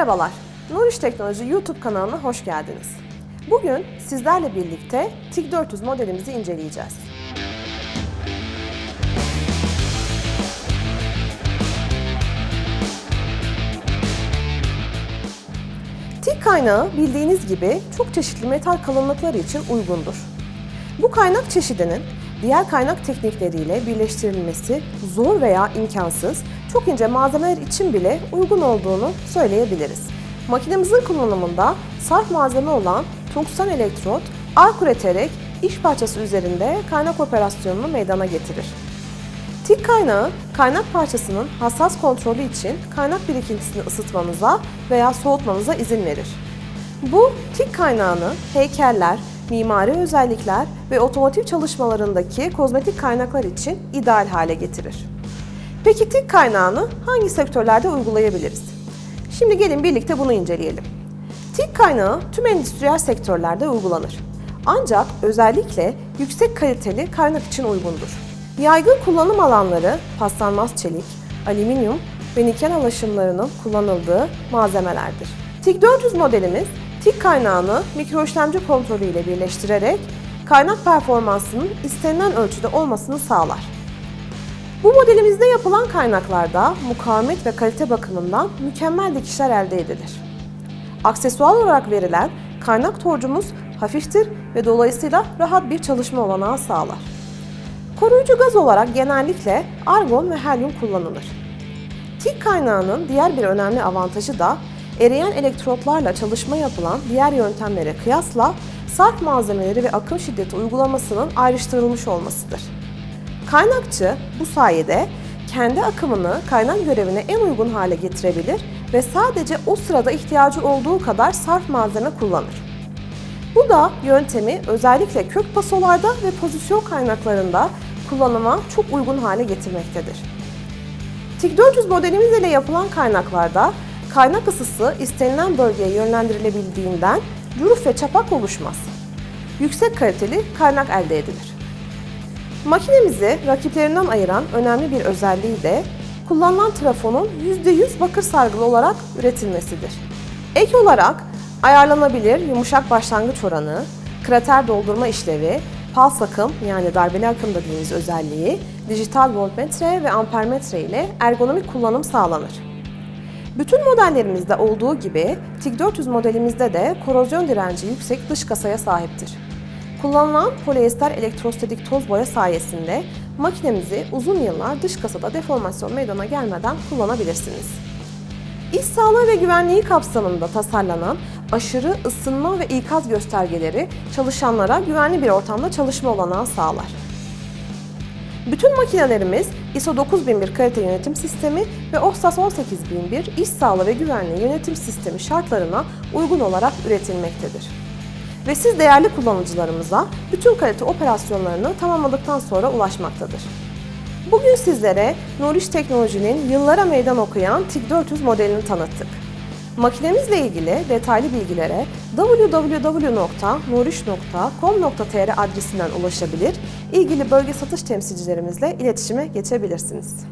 Merhabalar, Nuriş Teknoloji YouTube kanalına hoş geldiniz. Bugün sizlerle birlikte TIG 400 modelimizi inceleyeceğiz. TIG kaynağı bildiğiniz gibi çok çeşitli metal kalınlıkları için uygundur. Bu kaynak çeşidinin diğer kaynak teknikleriyle birleştirilmesi zor veya imkansız, çok ince malzemeler için bile uygun olduğunu söyleyebiliriz. Makinemizin kullanımında saf malzeme olan tungsten elektrot, ark üreterek iş parçası üzerinde kaynak operasyonunu meydana getirir. Tik kaynağı, kaynak parçasının hassas kontrolü için kaynak birikintisini ısıtmanıza veya soğutmanıza izin verir. Bu tik kaynağını heykeller, mimari özellikler ve otomotiv çalışmalarındaki kozmetik kaynaklar için ideal hale getirir. Peki tik kaynağını hangi sektörlerde uygulayabiliriz? Şimdi gelin birlikte bunu inceleyelim. Tik kaynağı tüm endüstriyel sektörlerde uygulanır. Ancak özellikle yüksek kaliteli kaynak için uygundur. Yaygın kullanım alanları paslanmaz çelik, alüminyum ve nikel alaşımlarının kullanıldığı malzemelerdir. TIG 400 modelimiz TIG kaynağını mikro işlemci kontrolü ile birleştirerek kaynak performansının istenilen ölçüde olmasını sağlar. Bu modelimizde yapılan kaynaklarda mukavemet ve kalite bakımından mükemmel dikişler elde edilir. Aksesuar olarak verilen kaynak torcumuz hafiftir ve dolayısıyla rahat bir çalışma olanağı sağlar. Koruyucu gaz olarak genellikle argon ve helyum kullanılır. TIG kaynağının diğer bir önemli avantajı da eriyen elektrotlarla çalışma yapılan diğer yöntemlere kıyasla sert malzemeleri ve akım şiddeti uygulamasının ayrıştırılmış olmasıdır. Kaynakçı bu sayede kendi akımını kaynak görevine en uygun hale getirebilir ve sadece o sırada ihtiyacı olduğu kadar sarf malzeme kullanır. Bu da yöntemi özellikle kök pasolarda ve pozisyon kaynaklarında kullanıma çok uygun hale getirmektedir. TIG 400 modelimiz ile yapılan kaynaklarda kaynak ısısı istenilen bölgeye yönlendirilebildiğinden ruf ve çapak oluşmaz. Yüksek kaliteli kaynak elde edilir. Makinemizi rakiplerinden ayıran önemli bir özelliği de kullanılan trafonun %100 bakır sargılı olarak üretilmesidir. Ek olarak ayarlanabilir yumuşak başlangıç oranı, krater doldurma işlevi, pals akım yani darbeli akım dediğimiz özelliği, dijital voltmetre ve ampermetre ile ergonomik kullanım sağlanır. Bütün modellerimizde olduğu gibi TIG 400 modelimizde de korozyon direnci yüksek dış kasaya sahiptir. Kullanılan polyester elektrostatik toz boya sayesinde makinemizi uzun yıllar dış kasada deformasyon meydana gelmeden kullanabilirsiniz. İş sağlığı ve güvenliği kapsamında tasarlanan aşırı ısınma ve ikaz göstergeleri çalışanlara güvenli bir ortamda çalışma olanağı sağlar. Bütün makinelerimiz ISO 9001 kalite yönetim sistemi ve OHSAS 18001 iş sağlığı ve güvenliği yönetim sistemi şartlarına uygun olarak üretilmektedir. Ve siz değerli kullanıcılarımıza bütün kalite operasyonlarını tamamladıktan sonra ulaşmaktadır. Bugün sizlere Nuriş Teknoloji'nin yıllara meydan okuyan TIG 400 modelini tanıttık. Makinemizle ilgili detaylı bilgilere www.nuriş.com.tr adresinden ulaşabilir, ilgili bölge satış temsilcilerimizle iletişime geçebilirsiniz.